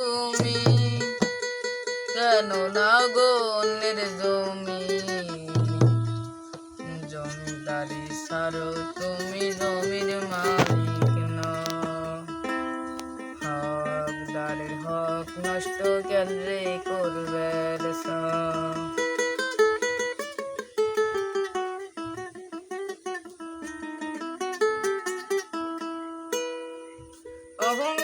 তুমি কেন না গনের জমি জমিদারি সারো তুমি জমির মালিক না। হকদারের হক নষ্ট কেন্দ্রে করবে অহং